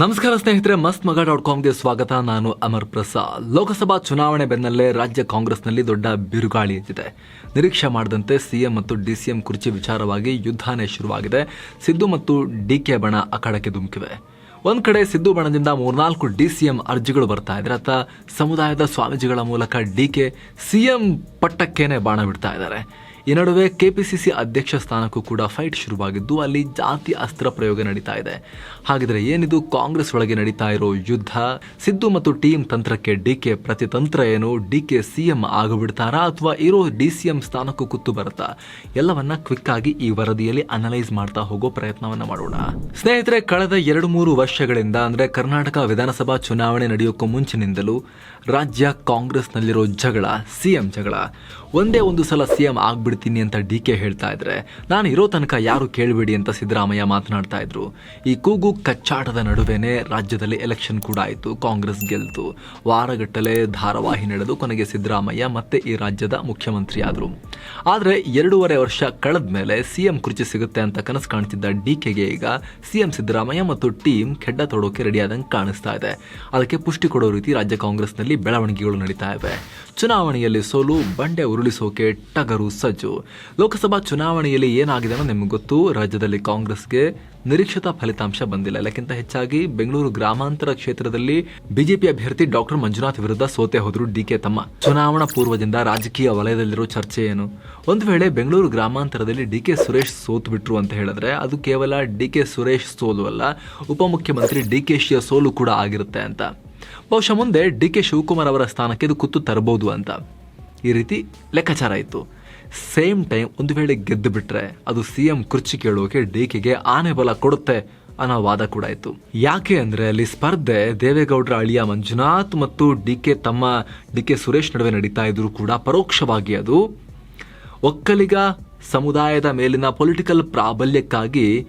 ನಮಸ್ಕಾರ ಸ್ನೇಹಿತರೆ, ಮಸ್ತ್ ಮಗ ಡಾಟ್ ಕಾಮ್ಗೆ ಸ್ವಾಗತ. ನಾನು ಅಮರ್ ಪ್ರಸಾದ್. ಲೋಕಸಭಾ ಚುನಾವಣೆ ಬೆನ್ನಲ್ಲೇ ರಾಜ್ಯ ಕಾಂಗ್ರೆಸ್ನಲ್ಲಿ ದೊಡ್ಡ ಬಿರುಗಾಳಿ ಎದ್ದಿದೆ. ನಿರೀಕ್ಷೆ ಮಾಡದಂತೆ ಸಿಎಂ ಮತ್ತು ಡಿಸಿಎಂ ಕುರ್ಚಿ ವಿಚಾರವಾಗಿ ಯುದ್ಧನೇ ಶುರುವಾಗಿದೆ. ಸಿದ್ದು ಮತ್ತು ಡಿ ಕೆ ಬಣ ಅಖಾಡಕ್ಕೆ ಧುಮುಕಿವೆ. ಒಂದು ಕಡೆ ಸಿದ್ದು ಬಣದಿಂದ ಮೂರ್ನಾಲ್ಕು ಡಿ ಡಿಸಿಎಂ ಅರ್ಜಿಗಳು ಬರ್ತಾ ಇದ್ರೆ ಅಥವಾ ಸಮುದಾಯದ ಸ್ವಾಮೀಜಿಗಳ ಮೂಲಕ ಡಿ ಕೆ ಸಿಎಂ ಪಟ್ಟಕ್ಕೇನೆ ಬಾಣ ಬಿಡ್ತಾ ಇದ್ದಾರೆ. ಈ ನಡುವೆ ಕೆಪಿಸಿಸಿ ಅಧ್ಯಕ್ಷ ಸ್ಥಾನಕ್ಕೂ ಕೂಡ ಫೈಟ್ ಶುರುವಾಗಿದ್ದು, ಅಲ್ಲಿ ಜಾತಿ ಅಸ್ತ್ರ ಪ್ರಯೋಗ ನಡೀತಾ ಇದೆ. ಹಾಗಿದ್ರೆ ಏನಿದು ಕಾಂಗ್ರೆಸ್ ಒಳಗೆ ನಡೀತಾ ಇರೋ ಯುದ್ಧ? ಸಿದ್ದು ಮತ್ತು ಟೀಮ್ ತಂತ್ರಕ್ಕೆ ಡಿಕೆ ಪ್ರತಿತಂತ್ರ ಏನು? ಡಿಕೆ ಸಿಎಂ ಆಗಿಬಿಡ್ತಾರಾ ಅಥವಾ ಇರೋ ಡಿ ಸಿ ಎಂ ಸ್ಥಾನಕ್ಕೂ ಕುತ್ತು ಬರುತ್ತಾ? ಎಲ್ಲವನ್ನ ಕ್ವಿಕ್ ಆಗಿ ಈ ವರದಿಯಲ್ಲಿ ಅನಲೈಸ್ ಮಾಡ್ತಾ ಹೋಗೋ ಪ್ರಯತ್ನವನ್ನ ಮಾಡೋಣ. ಸ್ನೇಹಿತರೆ, ಕಳೆದ ಎರಡು ಮೂರು ವರ್ಷಗಳಿಂದ ಅಂದ್ರೆ ಕರ್ನಾಟಕ ವಿಧಾನಸಭಾ ಚುನಾವಣೆ ನಡೆಯೋಕ್ಕೂ ಮುಂಚಿನಿಂದಲೂ ರಾಜ್ಯ ಕಾಂಗ್ರೆಸ್ನಲ್ಲಿರೋ ಜಗಳ ಸಿಎಂ ಜಗಳ. ಒಂದೇ ಒಂದು ಸಲ ಸಿಎಂ ಆಗ್ಬಿಡ್ತೀನಿ ಅಂತ ಡಿ ಕೆ ಹೇಳ್ತಾ ಇದ್ರೆ, ನಾನು ಇರೋ ತನಕ ಯಾರು ಕೇಳಬೇಡಿ ಅಂತ ಸಿದ್ದರಾಮಯ್ಯ ಮಾತನಾಡ್ತಾ ಇದ್ರು. ಈ ಕೂಗು ಕಚ್ಚಾಟದ ನಡುವೆನೆ ರಾಜ್ಯದಲ್ಲಿ ಎಲೆಕ್ಷನ್ ಕೂಡ ಆಯಿತು, ಕಾಂಗ್ರೆಸ್ ಗೆಲ್ತು. ವಾರಗಟ್ಟಲೆ ಧಾರಾವಾಹಿ ನಡೆದು ಕೊನೆಗೆ ಸಿದ್ದರಾಮಯ್ಯ ಮತ್ತೆ ಈ ರಾಜ್ಯದ ಮುಖ್ಯಮಂತ್ರಿ ಆದರು ಆದರೆ ಎರಡೂವರೆ ವರ್ಷ ಕಳೆದ ಮೇಲೆ ಸಿಎಂ ಕುರ್ಚಿ ಸಿಗುತ್ತೆ ಅಂತ ಕನಸು ಕಾಣ್ತಿದ್ದ ಡಿ ಕೆಗೆ ಈಗ ಸಿಎಂ ಸಿದ್ದರಾಮಯ್ಯ ಮತ್ತು ಟೀಮ್ ಕೆಡ್ಡ ತೊಡೋಕೆ ರೆಡಿಯಾದಂಗೆ ಕಾಣಿಸ್ತಾ ಇದೆ. ಅದಕ್ಕೆ ಪುಷ್ಟಿ ಕೊಡೋ ರೀತಿ ರಾಜ್ಯ ಕಾಂಗ್ರೆಸ್ನಲ್ಲಿ ಬೆಳವಣಿಗೆಗಳು ನಡೀತಾ ಇವೆ. ಚುನಾವಣೆಯಲ್ಲಿ ಸೋಲು, ಬಂಡೆ ಉರುಳಿಸೋಕೆ ಟಗರು ಸಜ್ಜು. ಲೋಕಸಭಾ ಚುನಾವಣೆಯಲ್ಲಿ ಏನಾಗಿದೆ ಅನ್ನೋ ನಿಮ್ಗೆ ಗೊತ್ತು. ರಾಜ್ಯದಲ್ಲಿ ಕಾಂಗ್ರೆಸ್ಗೆ ನಿರೀಕ್ಷಿತ ಫಲಿತಾಂಶ ಬಂದಿಲ್ಲ. ಎಲ್ಲಕ್ಕಿಂತ ಹೆಚ್ಚಾಗಿ ಬೆಂಗಳೂರು ಗ್ರಾಮಾಂತರ ಕ್ಷೇತ್ರದಲ್ಲಿ ಬಿಜೆಪಿ ಅಭ್ಯರ್ಥಿ ಡಾಕ್ಟರ್ ಮಂಜುನಾಥ್ ವಿರುದ್ಧ ಸೋತೆ ಹೋದ್ರು ಡಿಕೆ ತಮ್ಮ. ಚುನಾವಣಾ ಪೂರ್ವದಿಂದ ರಾಜಕೀಯ ವಲಯದಲ್ಲಿರೋ ಚರ್ಚೆ ಏನು? ಒಂದು ವೇಳೆ ಬೆಂಗಳೂರು ಗ್ರಾಮಾಂತರದಲ್ಲಿ ಡಿ ಕೆ ಸುರೇಶ್ ಸೋತು ಬಿಟ್ರು ಅಂತ ಹೇಳಿದ್ರೆ ಅದು ಕೇವಲ ಡಿ ಕೆ ಸುರೇಶ್ ಸೋಲು ಅಲ್ಲ, ಉಪಮುಖ್ಯಮಂತ್ರಿ ಡಿ ಕೆ ಶಿಯ ಸೋಲು ಕೂಡ ಆಗಿರುತ್ತೆ ಅಂತ. ಬಹುಶಃ ಮುಂದೆ ಡಿ ಕೆ ಶಿವಕುಮಾರ್ ಅವರ ಸ್ಥಾನಕ್ಕೆ ಇದು ಕುತ್ತು ತರಬಹುದು ಅಂತ. ಈ ರೀತಿ ಲೆಕ್ಕಾಚಾರ ಇತ್ತು. ಸೇಮ್ ಟೈಮ್ ಒಂದು ವೇಳೆ ಗೆದ್ದು ಬಿಟ್ರೆ ಅದು ಸಿ ಎಂ ಕುರ್ಚಿ ಕೇಳೋಕೆ ಡಿ ಕೆಗೆ ಆನೆ ಬಲ ಕೊಡುತ್ತೆ ಅನ್ನೋ ವಾದ ಕೂಡ ಇತ್ತು. ಯಾಕೆ ಅಂದ್ರೆ ಅಲ್ಲಿ ಸ್ಪರ್ಧೆ ದೇವೇಗೌಡರ, ಅಳಿಯ ಮಂಜುನಾಥ್ ಮತ್ತು ಡಿ ಕೆ ತಮ್ಮ, ಡಿ ಕೆ ಸುರೇಶ್ ನಡುವೆ ನಡೀತಾ ಇದ್ರು ಕೂಡ ಪರೋಕ್ಷವಾಗಿ ಅದು. ಒಕ್ಕಲಿಗ ಸಮುದಾಯದ ಮೇಲಿನ ಪೊಲಿಟಿಕಲ್ ಪ್ರಾಬಲ್ಯಕ್ಕಾಗಿ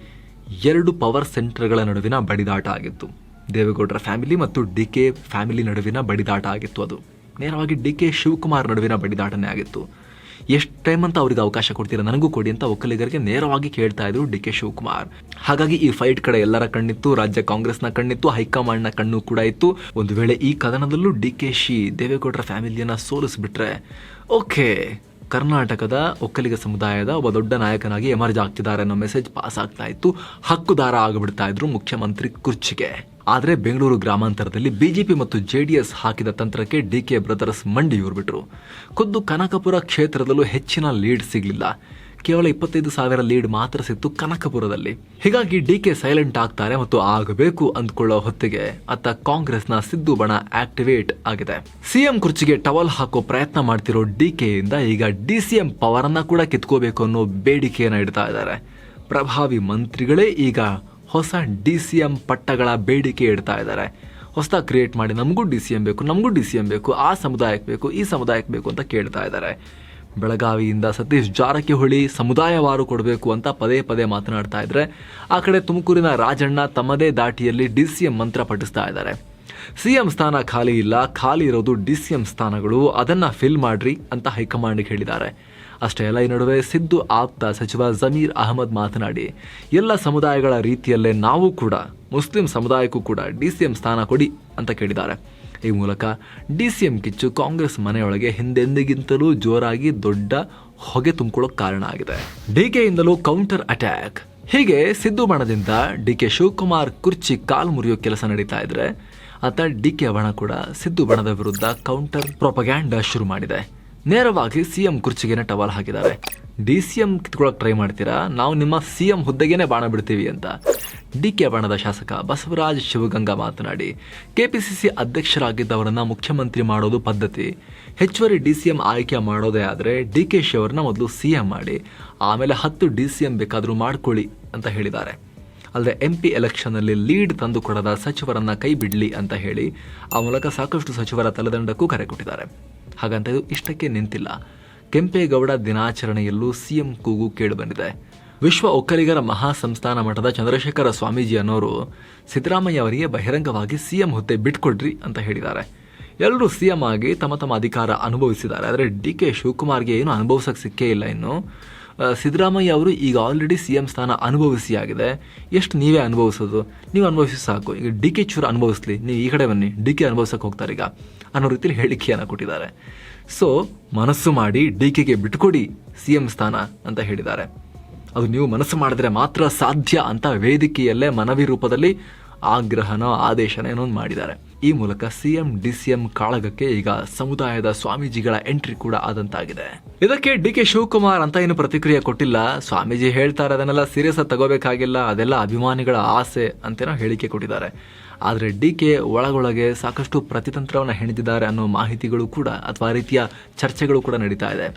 ಎರಡು ಪವರ್ ಸೆಂಟರ್ಗಳ ನಡುವಿನ ಬಡಿದಾಟ ಆಗಿತ್ತು. ದೇವೇಗೌಡರ ಫ್ಯಾಮಿಲಿ ಮತ್ತು ಡಿ ಕೆ ಫ್ಯಾಮಿಲಿ ನಡುವಿನ ಬಡಿದಾಟ ಆಗಿತ್ತು ಅದು. ನೇರವಾಗಿ ಡಿ ಕೆ ಶಿವಕುಮಾರ್ ನಡುವಿನ ಬಡಿದಾಟನೇ ಆಗಿತ್ತು. ಎಷ್ಟು ಟೈಮ್ ಅಂತ ಅವ್ರಿಗೆ ಅವಕಾಶ ಕೊಡ್ತೀರಾ? ನನಗೂ ಕೊಡಿ ಅಂತ ಒಕ್ಕಲಿಗರಿಗೆ ನೇರವಾಗಿ ಕೇಳ್ತಾ ಇದ್ರು ಡಿ ಕೆ ಶಿವಕುಮಾರ್. ಹಾಗಾಗಿ ಈ ಫೈಟ್ ಕಡೆ ಎಲ್ಲರ ಕಣ್ಣಿತ್ತು, ರಾಜ್ಯ ಕಾಂಗ್ರೆಸ್ನ ಕಣ್ಣಿತ್ತು, ಹೈಕಮಾಂಡ್ನ ಕಣ್ಣು ಕೂಡ ಇತ್ತು. ಒಂದು ವೇಳೆ ಈ ಕದನದಲ್ಲೂ ಡಿ ಕೆ ಶಿ ದೇವೇಗೌಡರ ಫ್ಯಾಮಿಲಿಯನ್ನ ಸೋಲಿಸ್ಬಿಟ್ರೆ, ಓಕೆ, ಕರ್ನಾಟಕದ ಒಕ್ಕಲಿಗ ಸಮುದಾಯದ ಒಬ್ಬ ದೊಡ್ಡ ನಾಯಕನಾಗಿ ಎಮರ್ಜ್ ಆಗ್ತಿದ್ದಾರೆ ಅನ್ನೋ ಮೆಸೇಜ್ ಪಾಸ್ ಆಗ್ತಾ ಇತ್ತು. ಹಕ್ಕುದಾರ ಆಗಿಬಿಡ್ತಾ ಇದ್ರು ಮುಖ್ಯಮಂತ್ರಿ ಕುರ್ಚಿಗೆ. ಆದರೆ ಬೆಂಗಳೂರು ಗ್ರಾಮಾಂತರದಲ್ಲಿ ಬಿಜೆಪಿ ಮತ್ತು ಜೆಡಿಎಸ್ ಹಾಕಿದ ತಂತ್ರಕ್ಕೆ ಡಿ ಕೆ ಬ್ರದರ್ಸ್ ಮಂಡಿಯೂರ್ಬಿಟ್ರು ಖುದ್ದು ಕನಕಪುರ ಕ್ಷೇತ್ರದಲ್ಲೂ ಹೆಚ್ಚಿನ ಲೀಡ್ ಸಿಗಲಿಲ್ಲ. ಕೇವಲ ಇಪ್ಪತ್ತೈದು ಸಾವಿರ ಲೀಡ್ ಮಾತ್ರ ಸಿಕ್ತು ಕನಕಪುರದಲ್ಲಿ. ಹೀಗಾಗಿ ಡಿ ಕೆ ಸೈಲೆಂಟ್ ಆಗ್ತಾರೆ ಮತ್ತು ಆಗಬೇಕು ಅಂದ್ಕೊಳ್ಳೋ ಹೊತ್ತಿಗೆ ಅತ್ತ ಕಾಂಗ್ರೆಸ್ನ ಸಿದ್ದು ಬಣ ಆಕ್ಟಿವೇಟ್ ಆಗಿದೆ. ಸಿಎಂ ಕುರ್ಚಿಗೆ ಟವಲ್ ಹಾಕೋ ಪ್ರಯತ್ನ ಮಾಡ್ತಿರೋ ಡಿ ಕೆಯಿಂದ ಈಗ ಡಿ ಸಿ ಎಂ ಕೂಡ ಕಿತ್ಕೋಬೇಕು ಅನ್ನೋ ಬೇಡಿಕೆಯನ್ನು ಇಡ್ತಾ ಇದ್ದಾರೆ. ಪ್ರಭಾವಿ ಮಂತ್ರಿಗಳೇ ಈಗ ಹೊಸ ಡಿ ಸಿ ಎಂ ಪಟ್ಟಗಳ ಬೇಡಿಕೆ ಇಡ್ತಾ ಇದ್ದಾರೆ. ಹೊಸದಾಗಿ ಕ್ರಿಯೇಟ್ ಮಾಡಿ ನಮಗೂ ಡಿ ಸಿ ಎಂ ಬೇಕು, ನಮಗೂ ಡಿ ಸಿ ಎಂ ಬೇಕು, ಆ ಸಮುದಾಯಕ್ಕೆ ಬೇಕು, ಈ ಸಮುದಾಯಕ್ಕೆ ಬೇಕು ಅಂತ ಕೇಳ್ತಾ ಇದ್ದಾರೆ. ಬೆಳಗಾವಿಯಿಂದ ಸತೀಶ್ ಜಾರಕಿಹೊಳಿ ಸಮುದಾಯವಾರು ಕೊಡಬೇಕು ಅಂತ ಪದೇ ಪದೇ ಮಾತನಾಡ್ತಾ ಇದ್ದಾರೆ ಆ ಕಡೆ ತುಮಕೂರಿನ ರಾಜಣ್ಣ ತಮ್ಮದೇ ದಾಟಿಯಲ್ಲಿ ಡಿ ಸಿ ಎಂ ಮಂತ್ರ ಪಠಿಸ್ತಾ ಇದ್ದಾರೆ. ಸಿ ಎಂ ಸ್ಥಾನ ಖಾಲಿ ಇಲ್ಲ, ಖಾಲಿ ಇರೋದು ಡಿ ಸಿ ಎಂ ಸ್ಥಾನಗಳು, ಅದನ್ನು ಫಿಲ್ ಮಾಡ್ರಿ ಅಂತ ಹೈಕಮಾಂಡ್ಗೆ ಹೇಳಿದ್ದಾರೆ. ಅಷ್ಟೇ ಅಲ್ಲ, ಈ ನಡುವೆ ಸಿದ್ದು ಆಪ್ತ ಸಚಿವ ಜಮೀರ್ ಅಹಮದ್ ಮಾತನಾಡಿ, ಎಲ್ಲ ಸಮುದಾಯಗಳ ರೀತಿಯಲ್ಲೇ ನಾವು ಕೂಡ, ಮುಸ್ಲಿಂ ಸಮುದಾಯಕ್ಕೂ ಕೂಡ ಡಿ ಸಿ ಎಂ ಸ್ಥಾನ ಕೊಡಿ ಅಂತ ಕೇಳಿದ್ದಾರೆ. ಈ ಮೂಲಕ ಡಿ ಸಿ ಎಂ ಕಿಚ್ಚು ಕಾಂಗ್ರೆಸ್ ಮನೆಯೊಳಗೆ ಹಿಂದೆಂದಿಗಿಂತಲೂ ಜೋರಾಗಿ ದೊಡ್ಡ ಹೊಗೆ ತುಂಬಿಕೊಳ್ಳೋಕೆ ಕಾರಣ ಆಗಿದೆ. ಡಿ ಡಿಕೆಯಿಂದಲೂ ಕೌಂಟರ್ ಅಟ್ಯಾಕ್. ಹೀಗೆ ಸಿದ್ದು ಬಣದಿಂದ ಡಿ ಕೆ ಶಿವಕುಮಾರ್ ಕುರ್ಚಿ ಕಾಲು ಮುರಿಯೋ ಕೆಲಸ ನಡೀತಾ ಇದ್ರೆ, ಆತ ಡಿ ಕೆ ಬಣ ಕೂಡ ಸಿದ್ದು ಬಣದ ವಿರುದ್ಧ ಕೌಂಟರ್ ಪ್ರೊಪಗ್ಯಾಂಡ ಶುರು ಮಾಡಿದೆ. ನೇರವಾಗಿ ಸಿ ಎಂ ಕುರ್ಚಿಗೆನೆ ಟವಲ್ ಹಾಕಿದ್ದಾರೆ. ಡಿ ಸಿ ಎಂ ಕಿತ್ಕೊಳಕ್ ಟ್ರೈ ಮಾಡ್ತೀರಾ? ನಾವು ನಿಮ್ಮ ಸಿ ಎಂ ಹುದ್ದೆಗೇನೆ ಬಾಣ ಬಿಡ್ತೀವಿ ಅಂತ. ಡಿ ಕೆ ಬಣದ ಶಾಸಕ ಬಸವರಾಜ್ ಶಿವಗಂಗಾ ಮಾತನಾಡಿ ಕೆಪಿಸಿಸಿ ಅಧ್ಯಕ್ಷರಾಗಿದ್ದವರನ್ನ ಮುಖ್ಯಮಂತ್ರಿ ಮಾಡೋದು ಪದ್ಧತಿ. ಹೆಚ್ಚುವರಿ ಡಿ ಸಿ ಎಂ ಆಯ್ಕೆ ಮಾಡೋದೇ ಆದರೆ ಡಿ ಕೆ ಶಿ ಅವರನ್ನ ಮೊದಲು ಸಿ ಎಂ ಮಾಡಿ, ಆಮೇಲೆ ಹತ್ತು ಡಿ ಸಿ ಎಂ ಬೇಕಾದರೂ ಮಾಡ್ಕೊಳ್ಳಿ ಅಂತ ಹೇಳಿದ್ದಾರೆ. ಅಲ್ಲದೆ ಎಂ ಪಿ ಎಲೆಕ್ಷನ್ನಲ್ಲಿ ಲೀಡ್ ತಂದು ಕೊಡದ ಸಚಿವರನ್ನ ಕೈ ಬಿಡಲಿ ಅಂತ ಹೇಳಿ, ಆ ಮೂಲಕ ಸಾಕಷ್ಟು ಸಚಿವರ ತಲೆದಂಡಕ್ಕೂ ಕರೆ ಕೊಟ್ಟಿದ್ದಾರೆ. ಹಾಗಂತ ಇದು ಇಷ್ಟಕ್ಕೆ ನಿಂತಿಲ್ಲ. ಕೆಂಪೇಗೌಡ ದಿನಾಚರಣೆಯಲ್ಲೂ ಸಿಎಂ ಕೂಗು ಕೇಳಿಬಂದಿದೆ. ವಿಶ್ವ ಒಕ್ಕಲಿಗರ ಮಹಾ ಸಂಸ್ಥಾನ ಮಠದ ಚಂದ್ರಶೇಖರ ಸ್ವಾಮೀಜಿ ಅನ್ನೋರು ಸಿದ್ದರಾಮಯ್ಯ ಅವರಿಗೆ ಬಹಿರಂಗವಾಗಿ ಸಿಎಂ ಹುದ್ದೆ ಬಿಟ್ಕೊಡ್ರಿ ಅಂತ ಹೇಳಿದ್ದಾರೆ. ಎಲ್ಲರೂ ಸಿಎಂ ಆಗಿ ತಮ್ಮ ತಮ್ಮ ಅಧಿಕಾರ ಅನುಭವಿಸಿದ್ದಾರೆ. ಆದರೆ ಡಿ ಕೆ ಶಿವಕುಮಾರ್ಗೆ ಏನು ಅನುಭವಿಸೋಕ್ಕೆ ಸಿಕ್ಕೇ ಇಲ್ಲ ಇನ್ನು. ಸಿದ್ದರಾಮಯ್ಯ ಅವರು ಈಗ ಆಲ್ರೆಡಿ ಸಿ ಎಂ ಸ್ಥಾನ ಅನುಭವಿಸಿ ಆಗಿದೆ. ಎಷ್ಟು ನೀವೇ ಅನುಭವಿಸೋದು? ನೀವು ಅನುಭವಿಸಿ ಸಾಕು. ಈಗ ಡಿ ಕೆ ಚೂರು ಅನುಭವಿಸ್ಲಿ. ನೀವು ಈ ಕಡೆ ಬನ್ನಿ. ಡಿ ಕೆ ಅನುಭವಿಸೋಕೆ ಹೋಗ್ತಾರೆ ಈಗ. ಅನ್ನೋ ರೀತಿಯಲ್ಲಿ ಹೇಳಿಕೆಯನ್ನು ಕೊಟ್ಟಿದ್ದಾರೆ. ಸೊ ಮನಸ್ಸು ಮಾಡಿ ಡಿ ಕೆಗೆ ಬಿಟ್ಕೊಡಿ ಸಿ ಎಂ ಸ್ಥಾನ ಅಂತ ಹೇಳಿದ್ದಾರೆ. ಅದು ನೀವು ಮನಸ್ಸು ಮಾಡಿದ್ರೆ ಮಾತ್ರ ಸಾಧ್ಯ ಅಂತ ವೇದಿಕೆಯಲ್ಲೇ ಮನವಿ ರೂಪದಲ್ಲಿ ಆಗ್ರಹನೋ ಆದೇಶನ ಏನೋ ಮಾಡಿದ್ದಾರೆ. ಈ ಮೂಲಕ ಸಿಎಂ ಡಿಸಿಎಂ ಕಾಳಗಕ್ಕೆ ಈಗ ಸಮುದಾಯದ ಸ್ವಾಮೀಜಿಗಳ ಎಂಟ್ರಿ ಕೂಡ ಆದಂತಾಗಿದೆ. ಇದಕ್ಕೆ ಡಿ ಕೆ ಶಿವಕುಮಾರ್ ಅಂತ ಏನು ಪ್ರತಿಕ್ರಿಯೆ ಕೊಟ್ಟಿಲ್ಲ. ಸ್ವಾಮೀಜಿ ಹೇಳ್ತಾರೆ, ಅದನ್ನೆಲ್ಲ ಸೀರಿಯಸ್ ಆಗಿ ತಗೋಬೇಕಾಗಿಲ್ಲ, ಅದೆಲ್ಲ ಅಭಿಮಾನಿಗಳ ಆಸೆ ಅಂತೇನೋ ಹೇಳಿಕೆ ಕೊಟ್ಟಿದ್ದಾರೆ. ಆದರೆ ಡಿ ಕೆ ಒಳಗೊಳಗೆ ಸಾಕಷ್ಟು ಪ್ರತಿತಂತ್ರವನ್ನು ಹೆಣೆದಿದ್ದಾರೆ ಅನ್ನೋ ಮಾಹಿತಿಗಳು ಕೂಡ ಅಥವಾ ರೀತಿಯ ಚರ್ಚೆಗಳು ಕೂಡ ನಡೀತಾ ಇದೆ.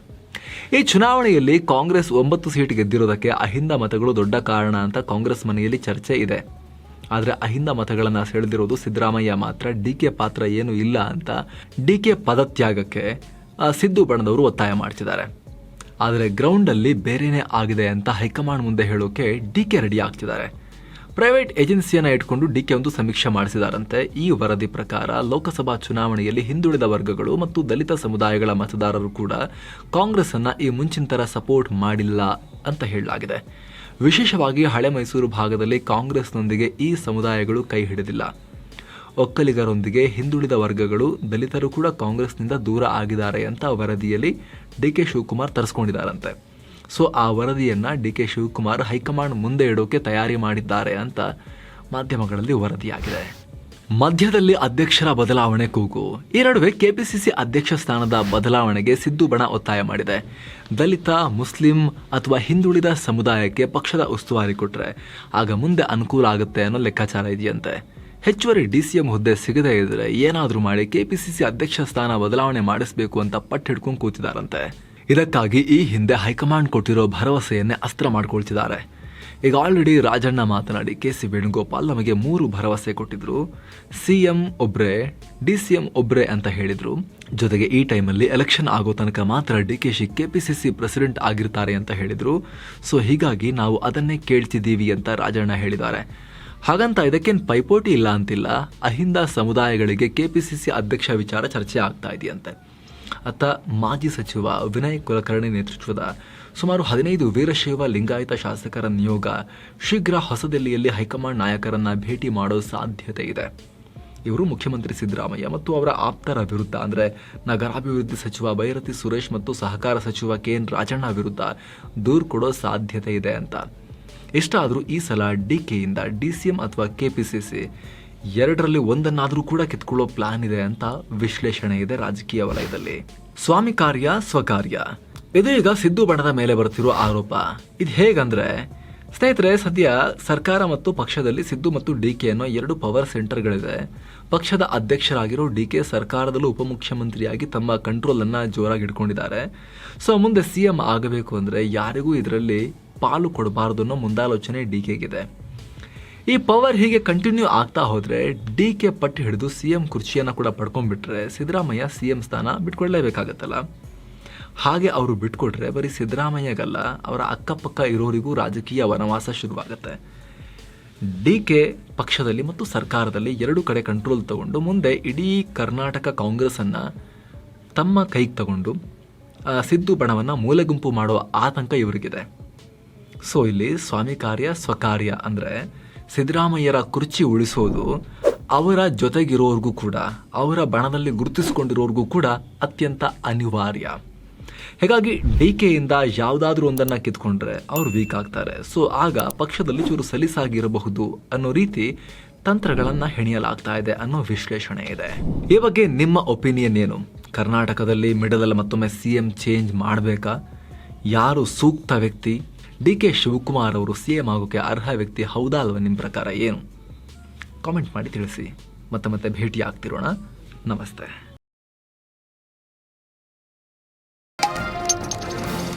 ಈ ಚುನಾವಣೆಯಲ್ಲಿ ಕಾಂಗ್ರೆಸ್ ಒಂಬತ್ತು ಸೀಟ್ ಗೆದ್ದಿರೋದಕ್ಕೆ ಅಹಿಂದ ಮತಗಳು ದೊಡ್ಡ ಕಾರಣ ಅಂತ ಕಾಂಗ್ರೆಸ್ ಮನೆಯಲ್ಲಿ ಚರ್ಚೆ ಇದೆ. ಆದರೆ ಅಹಿಂದ ಮತಗಳನ್ನು ಸೆಳೆದಿರೋದು ಸಿದ್ದರಾಮಯ್ಯ ಮಾತ್ರ. ಡಿ ಕೆ ಪಾತ್ರ ಏನು ಇಲ್ಲ ಅಂತ ಡಿ ಕೆ ಪದತ್ಯಾಗಕ್ಕೆ ಸಿದ್ದು ಬಣದವರು ಒತ್ತಾಯ ಮಾಡ್ತಿದ್ದಾರೆ. ಆದರೆ ಗ್ರೌಂಡಲ್ಲಿ ಬೇರೇನೇ ಆಗಿದೆ ಅಂತ ಹೈಕಮಾಂಡ್ ಮುಂದೆ ಹೇಳೋಕೆ ಡಿ ಕೆ ರೆಡಿ ಆಗ್ತಿದ್ದಾರೆ. ಪ್ರೈವೇಟ್ ಏಜೆನ್ಸಿಯನ್ನು ಇಟ್ಕೊಂಡು ಡಿ ಕೆ ಒಂದು ಸಮೀಕ್ಷೆ ಮಾಡಿಸಿದಾರಂತೆ. ಈ ವರದಿ ಪ್ರಕಾರ ಲೋಕಸಭಾ ಚುನಾವಣೆಯಲ್ಲಿ ಹಿಂದುಳಿದ ವರ್ಗಗಳು ಮತ್ತು ದಲಿತ ಸಮುದಾಯಗಳ ಮತದಾರರು ಕೂಡ ಕಾಂಗ್ರೆಸ್ ಅನ್ನ ಈ ಮುಂಚಿನ ಥರ ಸಪೋರ್ಟ್ ಮಾಡಿಲ್ಲ ಅಂತ ಹೇಳಲಾಗಿದೆ. ವಿಶೇಷವಾಗಿ ಹಳೆ ಮೈಸೂರು ಭಾಗದಲ್ಲಿ ಕಾಂಗ್ರೆಸ್ನೊಂದಿಗೆ ಈ ಸಮುದಾಯಗಳು ಕೈ ಹಿಡಿದಿಲ್ಲ. ಒಕ್ಕಲಿಗರೊಂದಿಗೆ ಹಿಂದುಳಿದ ವರ್ಗಗಳು ದಲಿತರು ಕೂಡ ಕಾಂಗ್ರೆಸ್ನಿಂದ ದೂರ ಆಗಿದ್ದಾರೆ ಅಂತ ವರದಿಯಲ್ಲಿ ಡಿ ಕೆ ಶಿವಕುಮಾರ್ ತರಿಸ್ಕೊಂಡಿದ್ದಾರಂತೆ. ಸೊ, ಆ ವರದಿಯನ್ನು ಡಿ ಕೆ ಶಿವಕುಮಾರ್ ಹೈಕಮಾಂಡ್ ಮುಂದೆ ಇಡೋಕೆ ತಯಾರಿ ಮಾಡಿದ್ದಾರೆ ಅಂತ ಮಾಧ್ಯಮಗಳಲ್ಲಿ ವರದಿಯಾಗಿದೆ. ಮಧ್ಯದಲ್ಲಿ ಅಧ್ಯಕ್ಷರ ಬದಲಾವಣೆ ಕೂಗು. ಈ ನಡುವೆ ಕೆಪಿಸಿಸಿ ಅಧ್ಯಕ್ಷ ಸ್ಥಾನದ ಬದಲಾವಣೆಗೆ ಸಿದ್ದು ಬಣ ಒತ್ತಾಯ ಮಾಡಿದೆ. ದಲಿತ, ಮುಸ್ಲಿಂ ಅಥವಾ ಹಿಂದುಳಿದ ಸಮುದಾಯಕ್ಕೆ ಪಕ್ಷದ ಉಸ್ತುವಾರಿ ಕೊಟ್ಟರೆ ಆಗ ಮುಂದೆ ಅನುಕೂಲ ಆಗುತ್ತೆ ಅನ್ನೋ ಲೆಕ್ಕಾಚಾರ ಇದೆಯಂತೆ. ಹೆಚ್ಚುವರಿ ಡಿ ಸಿ ಎಂ ಹುದ್ದೆ ಸಿಗದೇ ಇದ್ರೆ ಏನಾದರೂ ಮಾಡಿ ಕೆಪಿಸಿಸಿ ಅಧ್ಯಕ್ಷ ಸ್ಥಾನ ಬದಲಾವಣೆ ಮಾಡಿಸಬೇಕು ಅಂತ ಪಟ್ಟು ಹಿಡ್ಕೊಂಡು ಕೂತಿದಾರಂತೆ. ಇದಕ್ಕಾಗಿ ಈ ಹಿಂದೆ ಹೈಕಮಾಂಡ್ ಕೊಟ್ಟಿರೋ ಭರವಸೆಯನ್ನೇ ಅಸ್ತ್ರ ಮಾಡ್ಕೊಳ್ತಿದ್ದಾರೆ. ಈಗ ಆಲ್ರೆಡಿ ರಾಜಣ್ಣ ಮಾತನಾಡಿ ಕೆ ಸಿ ವೇಣುಗೋಪಾಲ್ ನಮಗೆ ಮೂರು ಭರವಸೆ ಕೊಟ್ಟಿದ್ರು. ಸಿಎಂ ಒಬ್ರೆ, ಡಿ ಸಿ ಎಂ ಒಬ್ರೆ ಅಂತ ಹೇಳಿದ್ರು. ಜೊತೆಗೆ ಈ ಟೈಮಲ್ಲಿ ಎಲೆಕ್ಷನ್ ಆಗೋ ತನಕ ಮಾತ್ರ D K Shi K PCC president ಆಗಿರ್ತಾರೆ ಅಂತ ಹೇಳಿದ್ರು. ಸೊ ಹೀಗಾಗಿ ನಾವು ಅದನ್ನೇ ಕೇಳ್ತಿದ್ದೀವಿ ಅಂತ ರಾಜಣ್ಣ ಹೇಳಿದ್ದಾರೆ. ಹಾಗಂತ ಇದಕ್ಕೇನು ಪೈಪೋಟಿ ಇಲ್ಲ ಅಂತಿಲ್ಲ. ಅಹಿಂದ ಸಮುದಾಯಗಳಿಗೆ ಕೆಪಿಸಿಸಿ ಅಧ್ಯಕ್ಷ ವಿಚಾರ ಚರ್ಚೆ ಆಗ್ತಾ ಇದೆಯಂತೆ. ಅತ್ತ ಮಾಜಿ ಸಚಿವ ವಿನಯ್ ಕುಲಕರ್ಣಿ ನೇತೃತ್ವದ ಸುಮಾರು ಹದಿನೈದು ವೀರಶೈವ ಲಿಂಗಾಯತ ಶಾಸಕರ ನಿಯೋಗ ಶೀಘ್ರ ಹೊಸದಿಲ್ಲಿಯಲ್ಲಿ ಹೈಕಮಾಂಡ್ ನಾಯಕರನ್ನ ಭೇಟಿ ಮಾಡೋ ಸಾಧ್ಯತೆ ಇದೆ. ಇವರು ಮುಖ್ಯಮಂತ್ರಿ ಸಿದ್ದರಾಮಯ್ಯ ಮತ್ತು ಅವರ ಆಪ್ತರ ವಿರುದ್ಧ ಅಂದರೆ ನಗರಾಭಿವೃದ್ಧಿ ಸಚಿವ ಬೈರತಿ ಸುರೇಶ್ ಮತ್ತು ಸಹಕಾರ ಸಚಿವ ಕೆ ಎನ್ ರಾಜಣ್ಣ ವಿರುದ್ಧ ದೂರು ಕೊಡೋ ಸಾಧ್ಯತೆ ಇದೆ ಅಂತ. ಇಷ್ಟಾದರೂ ಈ ಸಲ ಡಿ ಕೆಯಿಂದ ಡಿ ಸಿ ಎಂ ಅಥವಾ ಕೆ ಪಿ ಸಿ ಸಿ ಎರಡರಲ್ಲಿ ಒಂದನ್ನಾದರೂ ಕೂಡ ಕಿತ್ಕೊಳ್ಳೋ ಪ್ಲಾನ್ ಇದೆ ಅಂತ ವಿಶ್ಲೇಷಣೆ ಇದೆ ರಾಜಕೀಯ ವಲಯದಲ್ಲಿ. ಸ್ವಾಮಿ ಕಾರ್ಯ, ಸ್ವಕಾರ್ಯ. ಇದು ಈಗ ಸಿದ್ದು ಬಣದ ಮೇಲೆ ಬರುತ್ತಿರುವ ಆರೋಪ. ಇದು ಹೇಗಂದ್ರೆ, ಸ್ನೇಹಿತರೆ, ಸದ್ಯ ಸರ್ಕಾರ ಮತ್ತು ಪಕ್ಷದಲ್ಲಿ ಸಿದ್ದು ಮತ್ತು ಡಿ ಕೆ ಅನ್ನೋ ಎರಡು ಪವರ್ ಸೆಂಟರ್ಗಳಿದೆ ಪಕ್ಷದ ಅಧ್ಯಕ್ಷರಾಗಿರೋ ಡಿ ಕೆ ಸರ್ಕಾರದಲ್ಲೂ ಉಪಮುಖ್ಯಮಂತ್ರಿಯಾಗಿ ತಮ್ಮ ಕಂಟ್ರೋಲ್ ಅನ್ನ ಜೋರಾಗಿ ಇಟ್ಕೊಂಡಿದ್ದಾರೆ. ಸೊ, ಮುಂದೆ ಸಿ ಎಂ ಆಗಬೇಕು ಅಂದ್ರೆ ಯಾರಿಗೂ ಇದರಲ್ಲಿ ಪಾಲು ಕೊಡಬಾರದು ಅನ್ನೋ ಮುಂದಾಲೋಚನೆ ಡಿ ಕೆಗಿದೆ ಈ ಪವರ್ ಹೀಗೆ ಕಂಟಿನ್ಯೂ ಆಗ್ತಾ ಹೋದ್ರೆ ಡಿ ಕೆ ಪಟ್ಟು ಹಿಡಿದು ಸಿ ಎಂ ಕುರ್ಚಿಯನ್ನು ಕೂಡ ಪಡ್ಕೊಂಡ್ಬಿಟ್ರೆ ಸಿದ್ದರಾಮಯ್ಯ ಸಿ ಎಂ ಸ್ಥಾನ ಬಿಟ್ಕೊಳ್ಳೇಬೇಕಾಗತ್ತಲ್ಲ ಹಾಗೆ ಅವರು ಬಿಟ್ಕೊಟ್ರೆ ಬರೀ ಸಿದ್ದರಾಮಯ್ಯಗಲ್ಲ, ಅವರ ಅಕ್ಕಪಕ್ಕ ಇರೋರಿಗೂ ರಾಜಕೀಯ ವನವಾಸ ಶುರುವಾಗುತ್ತೆ. ಡಿ ಕೆ ಪಕ್ಷದಲ್ಲಿ ಮತ್ತು ಸರ್ಕಾರದಲ್ಲಿ ಎರಡು ಕಡೆ ಕಂಟ್ರೋಲ್ ತಗೊಂಡು ಮುಂದೆ ಇಡೀ ಕರ್ನಾಟಕ ಕಾಂಗ್ರೆಸ್ ಅನ್ನ ತಮ್ಮ ಕೈಗೆ ತಗೊಂಡು ಸಿದ್ದು ಬಣವನ್ನು ಮೂಲೆಗುಂಪು ಮಾಡೋ ಆತಂಕ ಇವರಿಗಿದೆ. ಸೊ ಇಲ್ಲಿ ಸ್ವಾಮಿ ಕಾರ್ಯ ಸ್ವಕಾರ್ಯ ಅಂದರೆ ಸಿದ್ದರಾಮಯ್ಯರ ಕುರ್ಚಿ ಉಳಿಸೋದು ಅವರ ಜೊತೆಗಿರೋರ್ಗೂ ಕೂಡ, ಅವರ ಬಣದಲ್ಲಿ ಗುರುತಿಸಿಕೊಂಡಿರೋರ್ಗೂ ಕೂಡ ಅತ್ಯಂತ ಅನಿವಾರ್ಯ. ಹೀಗಾಗಿ ಡಿ ಕೆಯಿಂದ ಯಾವುದಾದ್ರೂ ಒಂದನ್ನು ಕಿತ್ಕೊಂಡ್ರೆ ಅವರು ವೀಕ್ ಆಗ್ತಾರೆ. ಸೊ ಆಗ ಪಕ್ಷದಲ್ಲಿ ಚೂರು ಸಲೀಸಾಗಿರಬಹುದು ಅನ್ನೋ ರೀತಿ ತಂತ್ರಗಳನ್ನು ಹೆಣೆಯಲಾಗ್ತಾ ಇದೆ ಅನ್ನೋ ವಿಶ್ಲೇಷಣೆ ಇದೆ. ಈ ಬಗ್ಗೆ ನಿಮ್ಮ ಒಪಿನಿಯನ್ ಏನು? ಕರ್ನಾಟಕದಲ್ಲಿ ಮಿಡಲಲ್ಲಿ ಮತ್ತೊಮ್ಮೆ ಸಿ ಎಂ ಚೇಂಜ್ ಮಾಡಬೇಕಾ? ಯಾರು ಸೂಕ್ತ ವ್ಯಕ್ತಿ? ಡಿ ಕೆ ಶಿವಕುಮಾರ್ ಅವರು ಸಿ ಎಂ ಆಗೋಕ್ಕೆ ಅರ್ಹ ವ್ಯಕ್ತಿ ಹೌದಾ ಅಲ್ವಾ ನಿಮ್ಮ ಪ್ರಕಾರ ಏನು? ಕಾಮೆಂಟ್ ಮಾಡಿ ತಿಳಿಸಿ. ಮತ್ತೆ ಮತ್ತೆ ಭೇಟಿ ಆಗ್ತಿರೋಣ ನಮಸ್ತೆ.